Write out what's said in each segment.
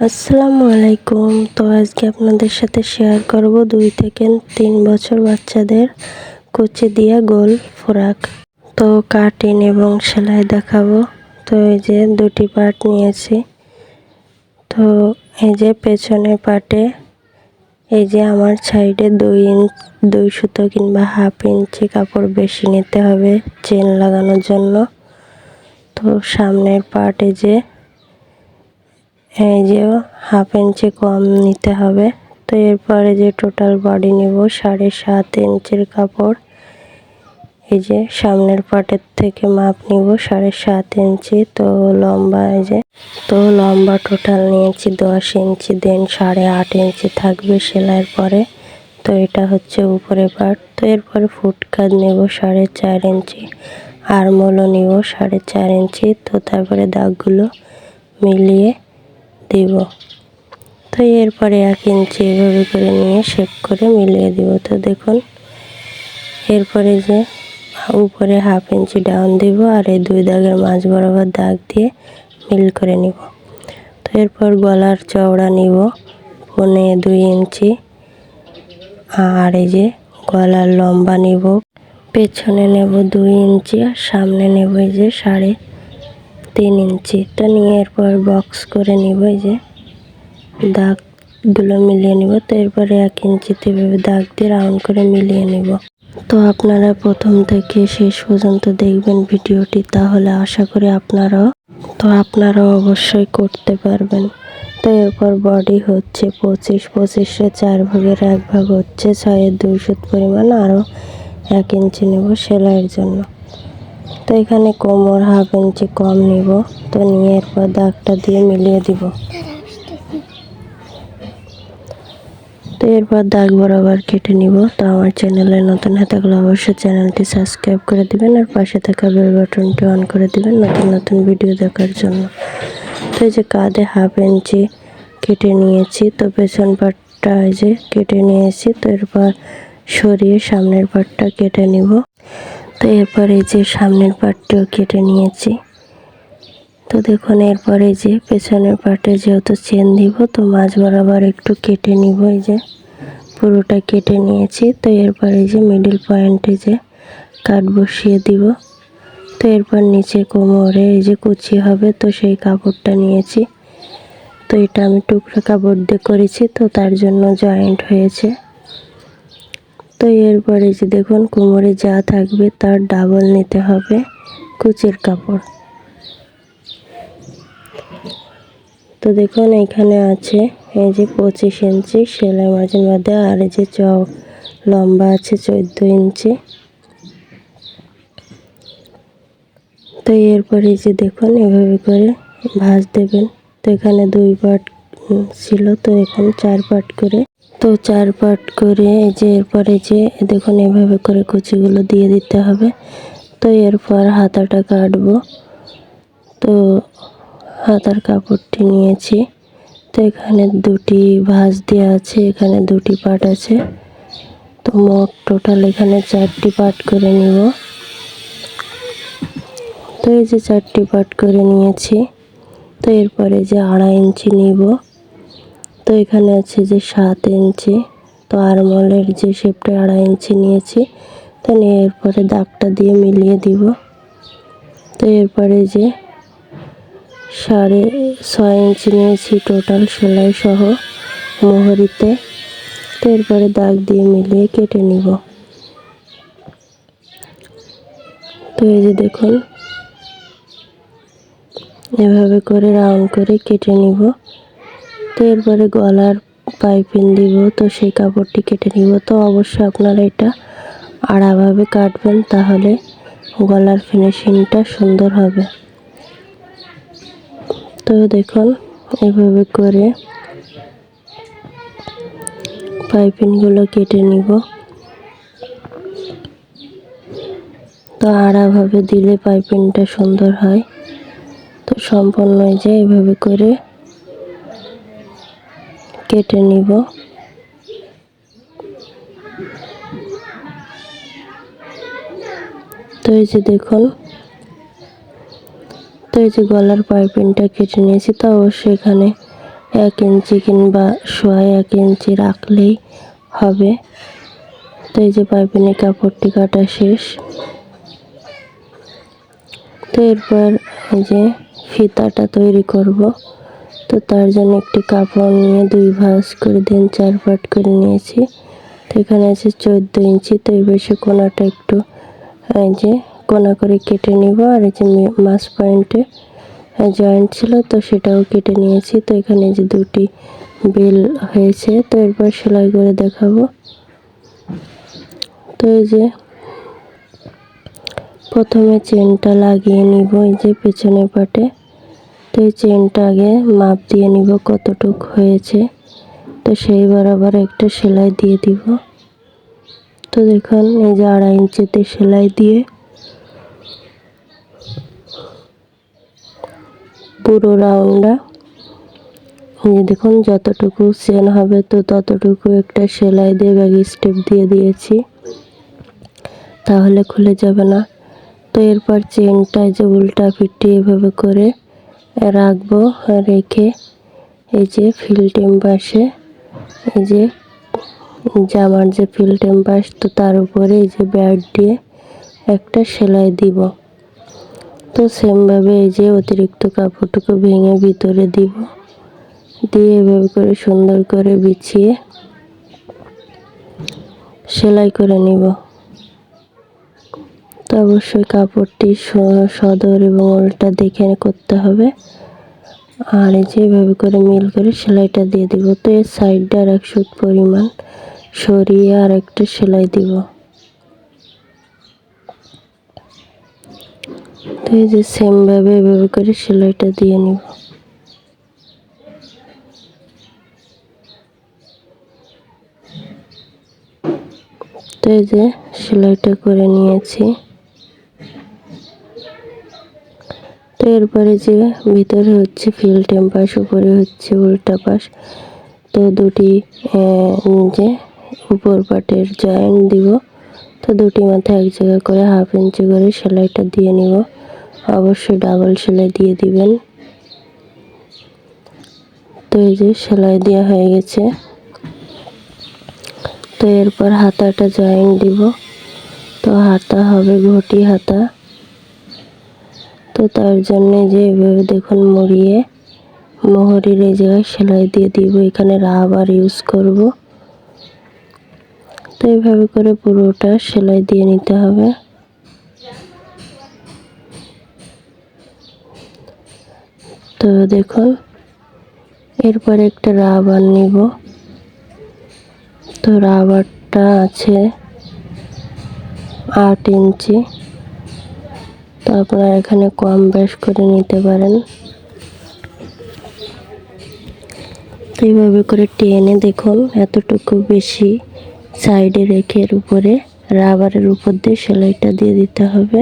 আসসালামু আলাইকুম। তো আজকে আপনাদের সাথে শেয়ার করব দুই থেকে তিন বছর বাচ্চাদের কুচি দিয়া গোল ফোরাক। তো কাটিং এবং সেলাই দেখাবো। তো এই যে দুটি পার্ট নিয়েছি। তো এই যে পেছনে পার্টে এই যে আমার সাইডে দুই ইঞ্চ দুই সুতো কিংবা হাফ ইঞ্চি কাপড় বেশি নিতে হবে চেন লাগানোর জন্য। তো সামনের পার্টে যে এই যে হাফ ইঞ্চি কম নিতে হবে। তো এরপরে যে টোটাল বডি নেব, সাড়ে সাত ইঞ্চির কাপড়। এই যে সামনের পাটের থেকে মাপ নিব, সাড়ে সাত ইঞ্চি। তো লম্বা এই যে, তো লম্বা টোটাল নিয়েছি দশ ইঞ্চি দেন সাড়ে আট ইঞ্চি থাকবে সেলাইয়ের পরে। তো এটা হচ্ছে উপরে পাট। তো এরপরে ফুটকাজ নেব, সাড়ে চার ইঞ্চি। আরমোলও নিব, সাড়ে চার ইঞ্চি। তো তারপরে দাগগুলো মিলিয়ে দিব। তো এরপরে এক ইঞ্চি এভাবে করে নিয়ে শেপ করে মিলিয়ে দিব। তো দেখুন, এরপরে যে উপরে হাফ ইঞ্চি ডাউন দিব আর এই দুই দাগের মাঝ বরাবর দাগ দিয়ে মিল করে নিব। তো এরপর গলার চওড়া নিব পনে দুই ইঞ্চি। আর এই যে গলার লম্বা নিব। পেছনে নেব দুই ইঞ্চি আর সামনে নেব এই যে সাড়ে তিন ইঞ্চি তো নিয়ে এরপর বক্স করে নিব এই যে। দাগগুলো মিলিয়ে নিব। তো এরপরে এক ইঞ্চিতে এভাবে দাগ দিয়ে রাউন্ড করে মিলিয়ে নিব। তো আপনারা প্রথম থেকে শেষ পর্যন্ত দেখবেন ভিডিওটি। তাহলে আশা করি আপনারাও, তো আপনারাও অবশ্যই করতে পারবেন। তো এরপর বডি হচ্ছে পঁচিশ। পঁচিশে চার ভাগের এক ভাগ হচ্ছে ছয়ের দুই সুত পরিমাণ। আরও এক ইঞ্চি নেব সেলাইয়ের জন্য। তো এখানে কোমর হাফ ইঞ্চি কম নিব। তো নিয়ে এরপর দাগটা দিয়ে মিলিয়ে দিব। তো এরপর দাগ বরাবর কেটে নিব। তো আমার চ্যানেলে নতুন হয়ে থাকলে অবশ্যই চ্যানেলটি সাবস্ক্রাইব করে দিবেন আর পাশে থাকা বেল বাটনটি অন করে দিবেন নতুন নতুন ভিডিও দেখার জন্য। তো এই যে কাঁধে হাফ ইঞ্চি কেটে নিয়েছি। তো পেছন পাটটা এই যে কেটে নিয়েছি। তো এরপর সরিয়ে সামনের পাটটা কেটে নিব। তো এরপর যে সামনের পাটটিও কেটে নিয়েছি। তো দেখুন, এরপরে যে পেছনের পাটে যেহেতু চেন দিব, তো মাঝ বরাবর একটু কেটে নিব এই যে। পুরোটা কেটে নিয়েছি। তো এরপর যে মিডিল পয়েন্টে যে কাট বসিয়ে দিব। তো এরপর নিচে কোমরে এই যে কুচি হবে, তো সেই কাপড়টা নিয়েছি। তো এটা আমি টুকরা কাপড় দিয়ে করেছি, তো তার জন্য জয়েন্ট হয়েছে। তো এরপরে যে দেখুন, কোমরে যা থাকবে তার ডাবল নিতে হবে কুচির কাপড়। তো দেখুন, এখানে আছে এই যে পঁচিশ ইঞ্চি সেলাই মাঝে মধ্যে আর যে চ, লম্বা আছে চোদ্দ ইঞ্চি। তো এরপরে যে দেখুন, এভাবে করে ভাঁজ দেবেন। তো এখানে দুই পাট ছিল, তো এখানে চার পাট করে তো চার পাট করে এই যে এরপরে যে, দেখুন এভাবে করে কুচিগুলো দিয়ে দিতে হবে। তো এরপর হাতাটা কাটবো। তো হাতার কাপড়টি নিয়েছি। তো এখানে দুটি ভাঁজ দেওয়া আছে, এখানে দুটি পাট আছে। তো মোট টোটাল এখানে চারটি পাট করে নিব। তো এই যে চারটি পাট করে নিয়েছি। তো এরপরে যে আড়াই ইঞ্চি নিব। তো এখানে আছে যে সাত ইঞ্চি, তো আরমলের যে শেপটা আড়াই ইঞ্চি নিয়েছি, তো নিয়ে এরপরে দাগটা দিয়ে মিলিয়ে দিব। তো এরপরে যে সাড়ে ছয় ইঞ্চি নিয়েছি টোটাল সেলাই সহ মোহরিতে, তো এরপরে দাগ দিয়ে মিলিয়ে কেটে নিব। তো এই যে দেখুন, এভাবে করে রাউন্ড করে কেটে নিব। তো এরপরে গলার পাইপিং দিব, তো সেই কাপড়টি কেটে নিব। তো অবশ্যই আপনারা এটা আড়াভাবে কাটবেন, তাহলে গলার ফিনিশিংটা সুন্দর হবে। তো দেখুন, এভাবে করে পাইপিংগুলো কেটে নিব। তো আড়াভাবে দিলে পাইপিংটা সুন্দর হয়। তো সম্পূর্ণ যে এভাবে করে কেটে নিব। তো এই যে দেখুন, তো এই যে গলার পাইপিংটা কেটে নিয়েছি, তো অবশ্যই এখানে এক ইঞ্চি কিংবা সোয়া এক ইঞ্চি রাখলেই হবে। তো এই যে পাইপিনের কাপড়টি কাটা শেষ। তো এরপর এই যে ফিতাটা তৈরি করব। তো তার জন্য একটি কাপড় নিয়ে দুই ভাঁজ করে দিন, চার পাট করে নিয়েছি। তো এখানে আছে চোদ্দ ইঞ্চি, তো এই বেশি কোনাটা একটু, এই যে কোনা করে কেটে নিব, আর এই যে মাছ পয়েন্টে জয়েন্ট ছিল, তো সেটাও কেটে নিয়েছি। তো এখানে যে দুটি বেল হয়েছে, তো এরপর সেলাই করে দেখাবো। তো এই যে প্রথমে চেনটা লাগিয়ে নিব, এই যে পেছনে পাটে। তো এই চেনটা আগে মাপ দিয়ে নিব কতটুক হয়েছে। তো সেই বরাবর একটা সেলাই দিয়ে দিব। তো দেখুন, এই যে আড়াই ইঞ্চিতে সেলাই দিয়ে পুরো রাউন্ডটা। এই দেখুন, যতটুকু চেন হবে তো ততটুকু একটা সেলাই দিয়ে ব্যাগ স্টেপ দিয়ে দিয়েছি। তাহলে খুলে যাবে না। তো এরপর চেনটা যে উল্টা ফিটি এভাবে করে রাখব, রেখে এই যে ফিল্টিম পাশে এই যে জামার যে ফিল্টিম পাশ তো তার উপরে এই যে ব্যাট দিয়ে একটা সেলাই দিব। তো সেমভাবে এই যে অতিরিক্ত কাপড়টুকু ভেঙে ভিতরে দিব। দিয়ে এভাবে করে সুন্দর করে বিছিয়ে সেলাই করে নিব। তো অবশ্যই কাপড়টি সদর এবং উল্টা দেখে করতে হবে। আর এই যে এভাবে করে মিল করে সেলাইটা দিয়ে দিব। তো এর সাইডটা আর এক সুত পরিমাণ সরিয়ে আর একটা সেলাই দিব। তো এই যে সেমভাবে এভাবে করে সেলাইটা দিয়ে নিব। তো এই যে সেলাইটা করে নিয়েছি। তো এরপরে যে ভিতরে হচ্ছে ফিল টেম্পাস উপরে হচ্ছে উল্টা পাশ, তো দুটি যে উপর পাটের জয়েন্ট দিব। তো দুটি মাথায় এক জায়গা করে হাফ ইঞ্চি করে সেলাইটা দিয়ে নিব। অবশ্যই ডাবল সেলাই দিয়ে দিবেন। তো এই যে সেলাই দেওয়া হয়ে গেছে। তো এরপর হাতাটা জয়েন দিব। তো হাতা হবে ঘটি হাতা। তো তার জন্য যে এভাবে দেখুন মুড়িয়ে মোহরির এই জায়গায় সেলাই দিয়ে দিব, এখানে রাবার ইউজ করব। তো এইভাবে করে পুরোটা সেলাই দিয়ে নিতে হবে। তো দেখুন, এরপর একটা রাবার নিব। তো রাবারটা আছে আট ইঞ্চি। তো আপনারা এখানে কম বেশ করে নিতে পারেন। তো এইভাবে করে টেনে দেখুন এতটুকু বেশি সাইডে রেখে এর উপরে রাবারের উপর দিয়ে সেলাইটা দিয়ে দিতে হবে।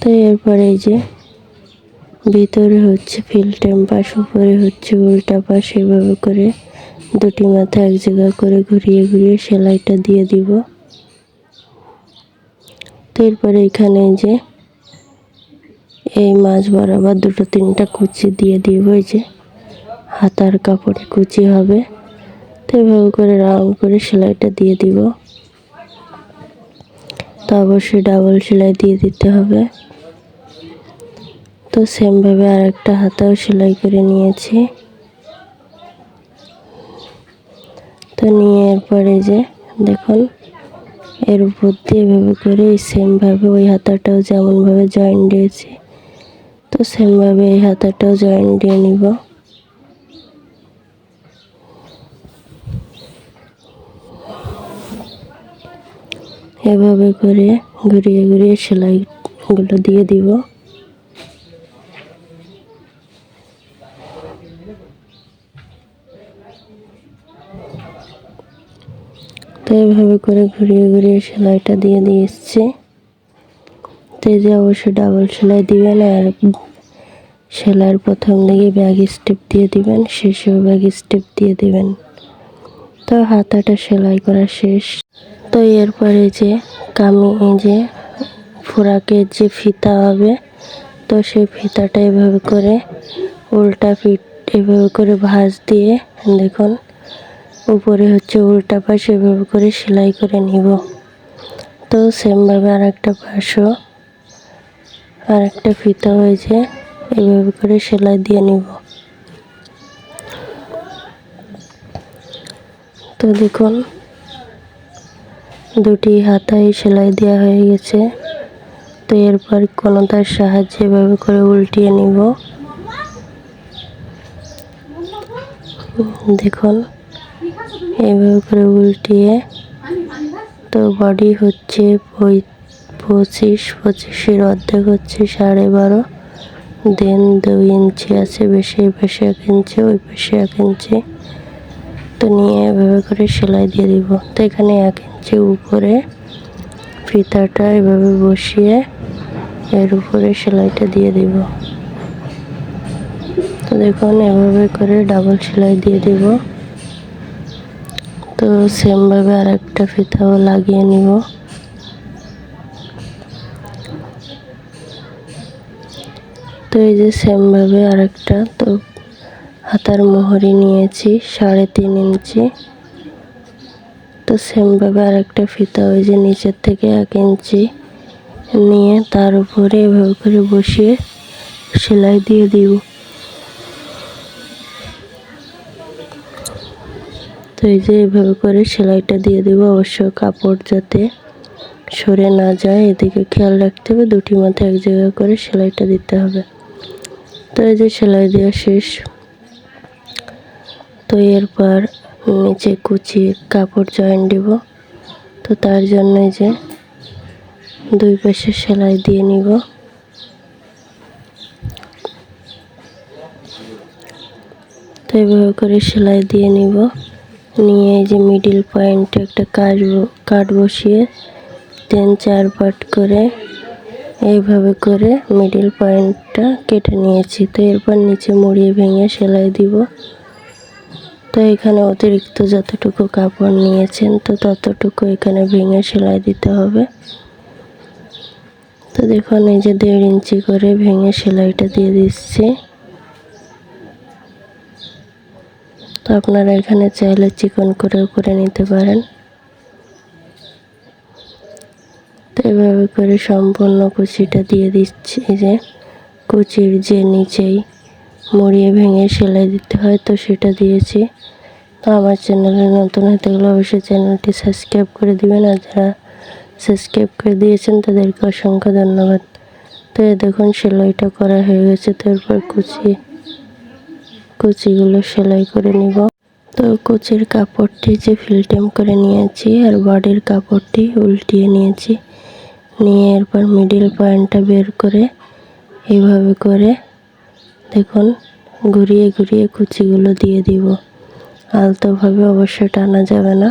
তো এরপরে এই যে ভিতরে হচ্ছে ফিল্টেম পাশ উপরে হচ্ছে উল্টা পাশ, এভাবে করে দুটি মাথা এক জায়গা করে ঘুরিয়ে ঘুরিয়ে সেলাইটা দিয়ে দিব। এরপরে এখানে যে এই মাছ বরাবর দুটো তিনটা কুচি দিয়ে দিব, এই যে হাতার কাপড়ে কুচি হবে। তো এভাবে করে রাউন্ড করে সেলাইটা দিয়ে দিব। তো অবশ্যই ডাবল সেলাই দিয়ে দিতে হবে। তো সেমভাবে আর একটা হাতাও সেলাই করে নিয়েছি। তো নিয়ে এরপরে যে দেখুন এর উপর দিয়ে এভাবে করে সেমভাবে ওই হাতাটাও যেমনভাবে জয়েন দিয়েছি, তো সেমভাবে এই হাতাটাও জয়েন দিয়ে নিব। এভাবে করে ঘুরিয়ে ঘুরিয়ে সেলাইগুলো দিয়ে দিব। তো এইভাবে করে ঘুরিয়ে ঘুরিয়ে সেলাইটা দিয়ে দিয়ে এসছি। যে অবশ্যই ডাবল সেলাই দিবেন আর সেলাইয়ের প্রথম দিকে ব্যাগ স্টেপ দিয়ে দিবেন, শেষেও ব্যাগ স্টেপ দিয়ে দিবেন। তো হাতাটা সেলাই করা শেষ। তো এরপরে যে কামি যে ফোরাকের যে ফিতা হবে, তো সেই ফিতাটা এভাবে করে উল্টা পিঠ এভাবে করে ভাঁজ দিয়ে দেখুন উপরে হচ্ছে উল্টা পাশ এভাবে করে সেলাই করে নিব। তো সেমভাবে আর একটা পাশও আর একটা ফিতা হয়েছে, এভাবে করে সেলাই দিয়ে নিব। তো দেখুন, দুটি হাতায় সেলাই দেওয়া হয়ে গেছে। তো এরপর কোনো তার সাহায্যে এভাবে করে উল্টিয়ে নিব। দেখুন এইভাবে করে উল্টিয়ে তো বডি হচ্ছে পঁচিশ, পঁচিশের অর্ধেক হচ্ছে সাড়ে বারো। দেন দুই ইঞ্চি আছে, বেশি পাশে এক ইঞ্চি, ওই পাশে এক ইঞ্চি। তো নিয়ে এভাবে করে সেলাই দিয়ে দিব। তো এখানে এক ইঞ্চি উপরে ফিতাটা এভাবে বসিয়ে এর উপরে সেলাইটা দিয়ে দিব। তো দেখুন, এভাবে করে ডাবল সেলাই দিয়ে দিব। তো সেমভাবে আর একটা ফিতাও লাগিয়ে নিব। তো এই যে সেমভাবে আর একটা তো হাতার মোহরি নিয়েছি সাড়ে তিন ইঞ্চি। তো সেমভাবে আর একটা ফিতা ওই যে নিচের থেকে এক ইঞ্চি নিয়ে তার উপরে এভাবে করে বসিয়ে সেলাই দিয়ে দিব। তো এই যে এভাবে করে সেলাইটা দিয়ে দেবো। অবশ্য কাপড় যাতে সরে না যায়, এদিকে খেয়াল রাখতে হবে, দুটি মাথায় এক জায়গা করে সেলাইটা দিতে হবে। তো এই যে সেলাই দেওয়া শেষ। তো এরপর নিচে কুচি কাপড় জয়েন দিব। তো তার জন্য যে দুই পাশে সেলাই দিয়ে নিব। তো এইভাবে করে সেলাই দিয়ে নিব। নিয়ে এই যে মিডিল পয়েন্টে একটা কাজ কাট বসিয়ে তিন চার পাট করে এইভাবে করে মিডিল পয়েন্টটা কেটে নিয়েছি। তো এরপর নিচে মুড়িয়ে ভেঙে সেলাই দিব। তো এখানে অতিরিক্ত যতটুকু কাপড় নিয়েছেন, তো ততটুকু এখানে ভেঙে সেলাই দিতে হবে। তো দেখুন, এই যে দেড় ইঞ্চি করে ভেঙে সেলাইটা দিয়ে দিচ্ছি। তো আপনারা এখানে চাইলে চিকন করেও করে নিতে পারেন। তো এভাবে করে সম্পূর্ণ কুচিটা দিয়ে দিচ্ছি যে কুচির যে নিচেই মুড়িয়ে ভেঙে সেলাই দিতে হয় তো সেটা দিয়েছি। তো আমার চ্যানেলে নতুন হতে গেলে অবশ্যই চ্যানেলটি সাবস্ক্রাইব করে দিবেন, আর যারা সাবস্ক্রাইব করে দিয়েছেন তাদেরকে অসংখ্য ধন্যবাদ। তো দেখুন সেলাইটা করা হয়ে গেছে, তো এরপর কুচি কুচিগুলো সেলাই করে নিব। তো কুচির কাপড়টি যে ফিল্টেম করে নিয়েছি আর বডির কাপড়টি উল্টিয়ে নিয়েছি। নিয়ে এরপর মিডিল পয়েন্টটা বের করে এইভাবে করে দেখুন, ঘুরিয়ে ঘুরিয়ে কুচিগুলো দিয়ে দিব। আলতোভাবে অবশ্যই টানা যাবে না।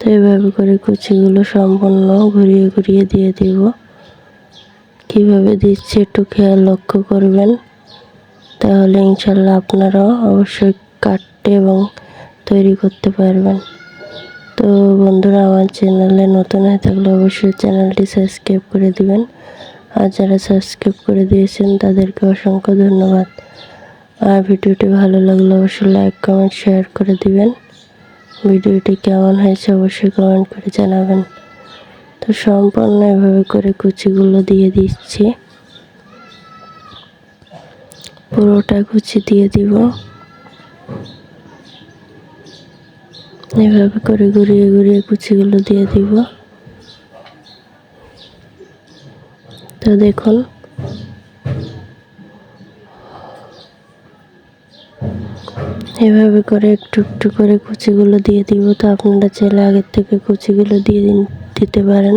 তো এইভাবে করে কুচিগুলো সম্পূর্ণ ঘুরিয়ে ঘুরিয়ে দিয়ে দিব। কীভাবে দিচ্ছে একটু খেয়াল লক্ষ্য করবেন। তাহলে ইনশাল্লাহ আপনারাও অবশ্যই কাটতে এবং তৈরি করতে পারবেন। তো বন্ধুরা, আমার চ্যানেলে নতুন হয়ে থাকলে অবশ্যই চ্যানেলটি সাবস্ক্রাইব করে দিবেন। আর যারা সাবস্ক্রাইব করে দিয়েছেন, তাদেরকে অসংখ্য ধন্যবাদ। আর ভিডিওটি ভালো লাগলে অবশ্যই লাইক, কমেন্ট, শেয়ার করে দিবেন। ভিডিওটি কেমন হয়েছে অবশ্যই কমেন্ট করে জানাবেন। তো সম্পূর্ণ এভাবে করে কুচিগুলো দিয়ে দিচ্ছি। পুরোটা কুচি দিয়ে দিব। এভাবে করে ঘুরিয়ে ঘুরিয়ে কুচিগুলো দিয়ে দিব। তো দেখুন। এভাবে করে একটু একটু করে কুচিগুলো দিয়ে দিব। তো আপনারা চাইলে আগের থেকে কুচিগুলো দিয়ে দিন, দিতে পারেন।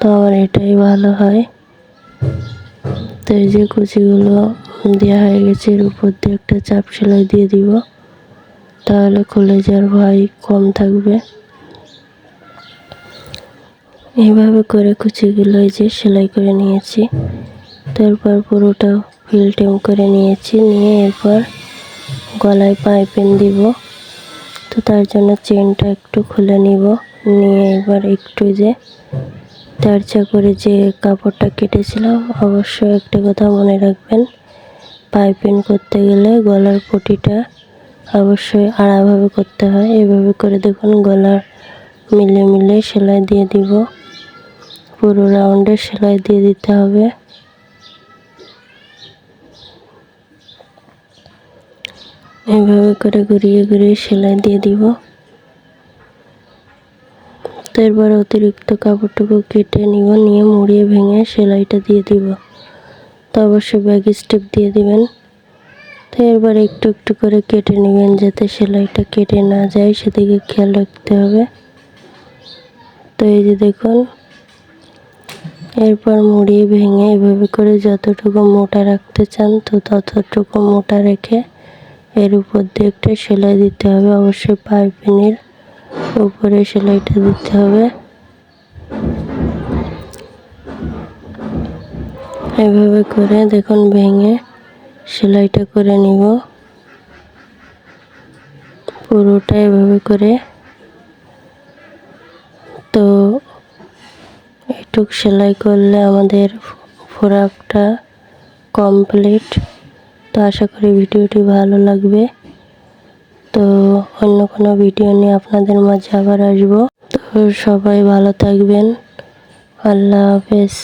তো আমার এটাই ভালো হয়। তো এই যে কুচিগুলো দেওয়া হয়ে গেছে, এর উপর দিয়ে একটা চাপ সেলাই দিয়ে দিব। তাহলে খুলে যাওয়ার ভয় কম থাকবে। এইভাবে করে কুচিগুলো যে সেলাই করে নিয়েছি। তারপর পুরোটা ফিল্টিং করে নিয়েছি। নিয়ে এরপর গলায় পাইপেন দিব। তো তার জন্য চেনটা একটু খুলে নিব। নিয়ে এবার একটু যে চারচা করে যে কাপড়টা কেটেছিলাম, অবশ্যই একটা কথা মনে রাখবেন। পাইপিং করতে গেলে গলার পটিটা অবশ্যই আড়াভাবে করতে হয়। এভাবে করে দেখুন গলার মিলে মিলে সেলাই দিয়ে দিব। পুরো রাউন্ডে সেলাই দিয়ে দিতে হবে। এভাবে করে ঘুরিয়ে ঘুরিয়ে সেলাই দিয়ে দিব। তো এরপর অতিরিক্ত কাপড়টুকু কেটে নিব, নিয়ে মুড়িয়ে ভেঙে সেলাইটা দিয়ে দিব। তো অবশ্যই ব্যাগ স্টেপ দিয়ে দিবেন। তো এরপর একটু একটু করে কেটে নেবেন যাতে সেলাইটা কেটে না যায়, সেদিকে খেয়াল রাখতে হবে। তো এই যে দেখুন, এরপর মুড়িয়ে ভেঙে এভাবে করে যতটুকু মোটা রাখতে চান, তো ততটুকু মোটা রেখে এর উপর দিয়ে একটা সেলাই দিতে হবে। অবশ্যই পাইপিনের উপরে সেলাইটা দিতে হবে। এভাবে করে দেখুন ভেঙে সেলাইটা করে নিব। পুরোটা এভাবে করে। তো এটুক সেলাই করলে আমাদের ফোরাকটা কমপ্লিট। তো আশা করি ভিডিওটি ভালো লাগবে। তো অন্য কোনো ভিডিও নিয়ে আপনাদের মাঝে আবার আসব। তো সবাই ভালো থাকবেন। আল্লাহ হাফেজ।